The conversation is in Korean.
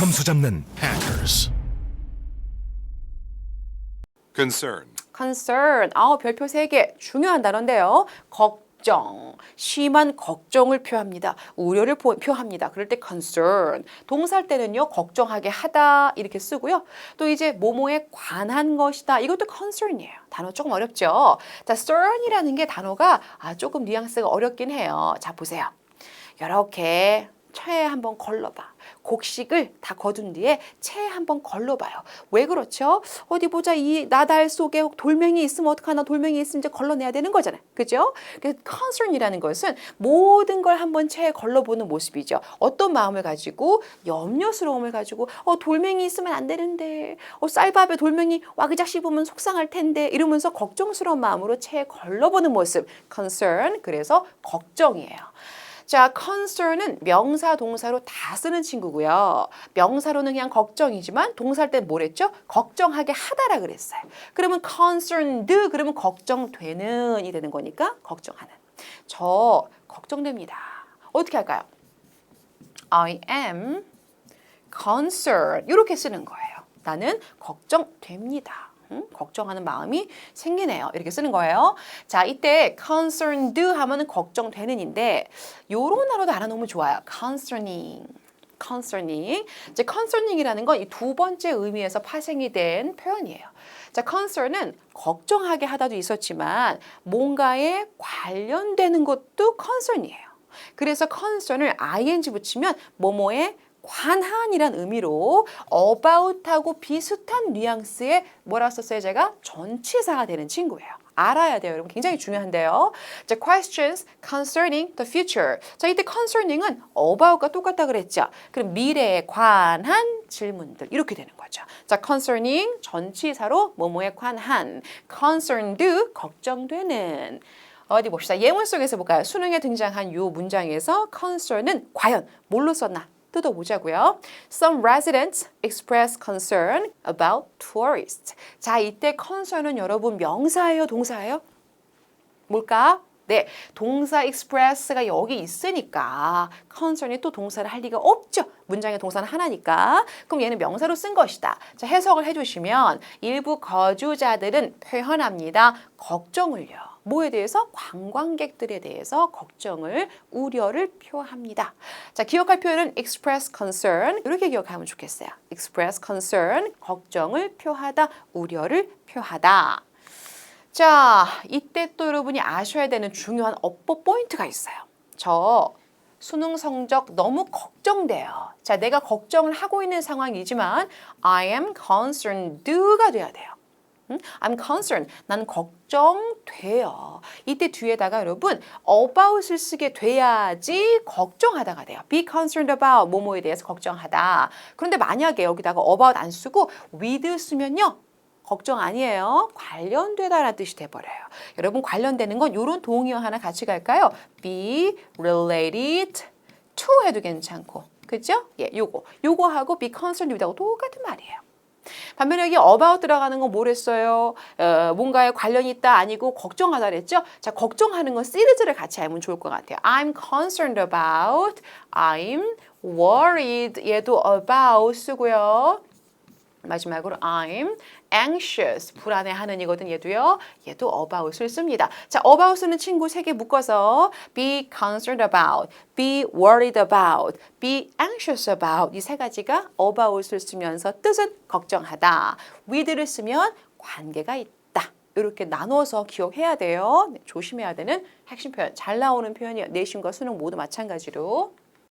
점수 잡는 hackers. concern, concern. 아우 별표 세 개. 중요한 단어인데요. 걱정. 심한 걱정을 표합니다. 우려를 보- 표합니다. 그럴 때 concern. 동사할 때는요. 걱정하게 하다 이렇게 쓰고요. 또 이제 뭐뭐에 관한 것이다. 이것도 concern이에요. 단어 조금 어렵죠. 자, concern이라는 게 단어가 아, 조금 뉘앙스가 어렵긴 해요. 자, 보세요. 이렇게 체에 한번 걸러봐. 곡식을 다 거둔 뒤에 체에 한번 걸러봐요. 왜 그렇죠? 어디 보자. 이 나달 속에 돌멩이 있으면 어떡하나 돌멩이 있으면 이제 걸러내야 되는 거잖아요. 그죠? 그래서 concern이라는 것은 모든 걸 한번 체에 걸러보는 모습이죠. 어떤 마음을 가지고 염려스러움을 가지고 어 돌멩이 있으면 안 되는데 어 쌀밥에 돌멩이 와그작 씹으면 속상할 텐데 이러면서 걱정스러운 마음으로 체에 걸러보는 모습 concern 그래서 걱정이에요. 자, concern은 명사 동사로 다 쓰는 친구고요. 명사로는 그냥 걱정이지만 동사할 땐 뭐랬죠? 걱정하게 하다라 그랬어요. 그러면 concerned 그러면 걱정되는이 되는 거니까 걱정하는. 저 걱정됩니다. 어떻게 할까요? I am concerned 이렇게 쓰는 거예요. 나는 걱정됩니다. 음, 걱정하는 마음이 생기네요. 이렇게 쓰는 거예요. 자, 이때 concerned 하면은 걱정되는인데 요런 단어도 알아놓으면 좋아요. concerning. concerning. 이제 concerning이라는 건 이 두 번째 의미에서 파생이 된 표현이에요. 자, concern은 걱정하게 하다도 있었지만 뭔가에 관련되는 것도 concern이에요. 그래서 concern을 ing 붙이면 뭐뭐에 관한이란 의미로 about하고 비슷한 뉘앙스의 뭐라 썼어요 제가 전치사가 되는 친구예요. 알아야 돼요, 여러분. 굉장히 중요한데요. 자, questions concerning the future. 자, 이때 concerning은 about과 똑같다 그랬죠. 그럼 미래에 관한 질문들 이렇게 되는 거죠. 자, concerning 전치사로 뭐뭐에 관한, concerned 걱정되는. 어디 봅시다. 예문 속에서 볼까요? 수능에 등장한 이 문장에서 concern은 과연 뭘로 썼나? 뜯어보자고요. Some residents express concern about tourists. 자, 이때 concern은 여러분 명사예요, 동사예요? 뭘까? 네, 동사 express가 여기 있으니까 concern이 또 동사를 할 리가 없죠. 문장의 동사는 하나니까. 그럼 얘는 명사로 쓴 것이다. 자, 해석을 해주시면 일부 거주자들은 표현합니다. 걱정을요. 뭐에 대해서? 관광객들에 대해서 걱정을, 우려를 표합니다. 자, 기억할 표현은 express concern. 이렇게 기억하면 좋겠어요. express concern, 걱정을 표하다, 우려를 표하다. 자, 이때 또 여러분이 아셔야 되는 중요한 업보 포인트가 있어요. 저 수능 성적 너무 걱정돼요. 자, 내가 걱정을 하고 있는 상황이지만 I am concerned가 돼야 돼요. 음? I'm concerned. 난 걱정돼요. 이때 뒤에다가 여러분 about을 쓰게 돼야지 걱정하다가 돼요. Be concerned about 뭐뭐에 대해서 걱정하다. 그런데 만약에 여기다가 about 안 쓰고 with 쓰면요. 걱정 아니에요. 관련되다라는 뜻이 돼버려요. 여러분 관련되는 건 이런 동의어 하나 같이 갈까요? be related to 해도 괜찮고 그죠? 예, 요거 요거하고 be concerned with하고 똑같은 말이에요. 반면에 여기 about 들어가는 건 뭐랬어요? 어, 뭔가에 관련이 있다 아니고 걱정하다 그랬죠? 자, 걱정하는 건 시리즈를 같이 알면 좋을 것 같아요. I'm concerned about, I'm worried 얘도 about 쓰고요. 마지막으로 I'm anxious 불안해하는 이거든 얘도요. 얘도 about을 씁니다. 자, about 쓰는 친구 세 개 묶어서 be concerned about, be worried about, be anxious about 이 세 가지가 about을 쓰면서 뜻은 걱정하다. with를 쓰면 관계가 있다. 이렇게 나눠서 기억해야 돼요. 네, 조심해야 되는 핵심 표현. 잘 나오는 표현이에요. 내신과 수능 모두 마찬가지로.